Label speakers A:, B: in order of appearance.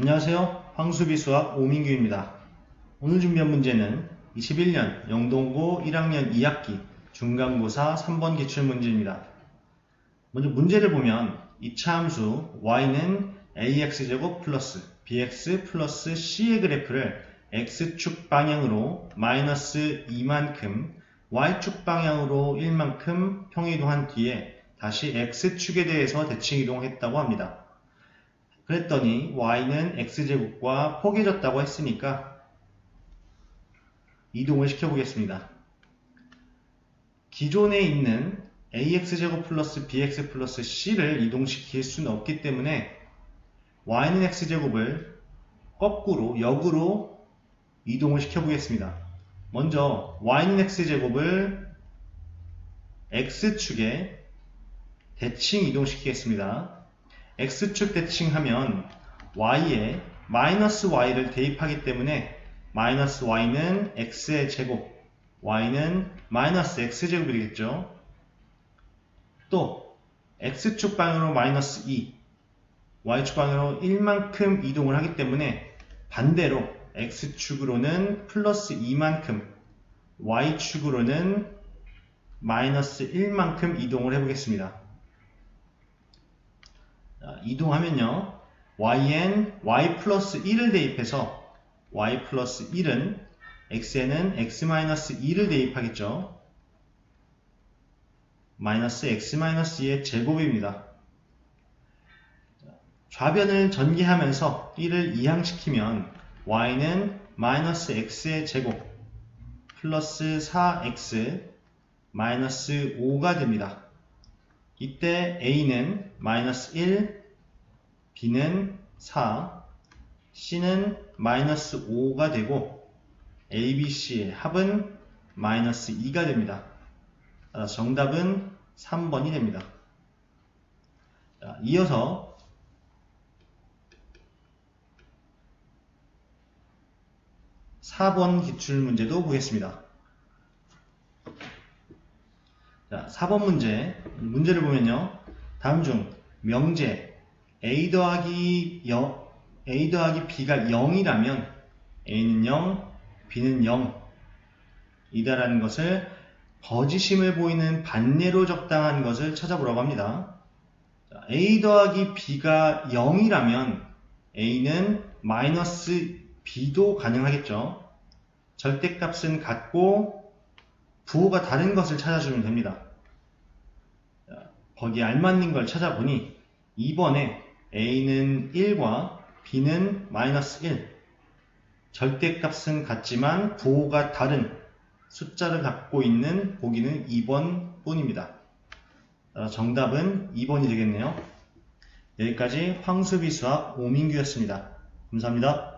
A: 안녕하세요. 황수비 수학 오민규입니다. 오늘 준비한 문제는 21년 영동고 1학년 2학기 중간고사 3번 기출문제입니다. 먼저 문제를 보면 이차 함수 y는 ax제곱 플러스 bx 플러스 c의 그래프를 x축 방향으로 마이너스 2만큼 y축 방향으로 1만큼 평이동한 뒤에 다시 x축에 대해서 대칭 이동했다고 합니다. 그랬더니 y는 x제곱과 포개졌다고 했으니까 이동을 시켜보겠습니다. 기존에 있는 ax제곱 플러스 bx 플러스 c를 이동시킬 수는 없기 때문에 y는 x제곱을 거꾸로 역으로 이동을 시켜보겠습니다. 먼저 y는 x제곱을 x축에 대칭 이동시키겠습니다. X축 대칭하면 y에 마이너스 y를 대입하기 때문에 마이너스 y는 x의 제곱, y는 마이너스 x제곱이 되겠죠. 또 x축 방향으로 마이너스 2, y축 방향으로 1만큼 이동을 하기 때문에 반대로 x축으로는 플러스 2만큼, y축으로는 마이너스 1만큼 이동을 해보겠습니다. 자, 이동하면요. yn y 플러스 1을 대입해서 y 플러스 1은 x에는 x 마이너스 2를 대입하겠죠. 마이너스 x 마이너스 2의 제곱입니다. 좌변을 전개하면서 1을 이항시키면 y는 마이너스 x의 제곱 플러스 4x 마이너스 5가 됩니다. 이때 a는 마이너스 1, b는 4, c는 마이너스 5가 되고 a, b, c의 합은 마이너스 2가 됩니다. 따라서 정답은 3번이 됩니다. 자, 이어서 (4번) 기출문제도 보겠습니다. 자, 4번 문제. 문제를 보면요. 다음 중 명제 a 더하기 0, a 더하기 b가 0이라면 a는 0, b는 0 이다라는 것을 거짓임을 보이는 반례로 적당한 것을 찾아보라고 합니다. 자, a 더하기 b가 0이라면 a는 마이너스 b도 가능하겠죠. 절대값은 같고 부호가 다른 것을 찾아주면 됩니다. 거기에 알맞는 걸 찾아보니 2번에 a는 1과 b는 마이너스 1 절대값은 같지만 부호가 다른 숫자를 갖고 있는 보기는 2번 뿐입니다. 정답은 2번이 되겠네요. 여기까지 황수비 수학 오민규였습니다. 감사합니다.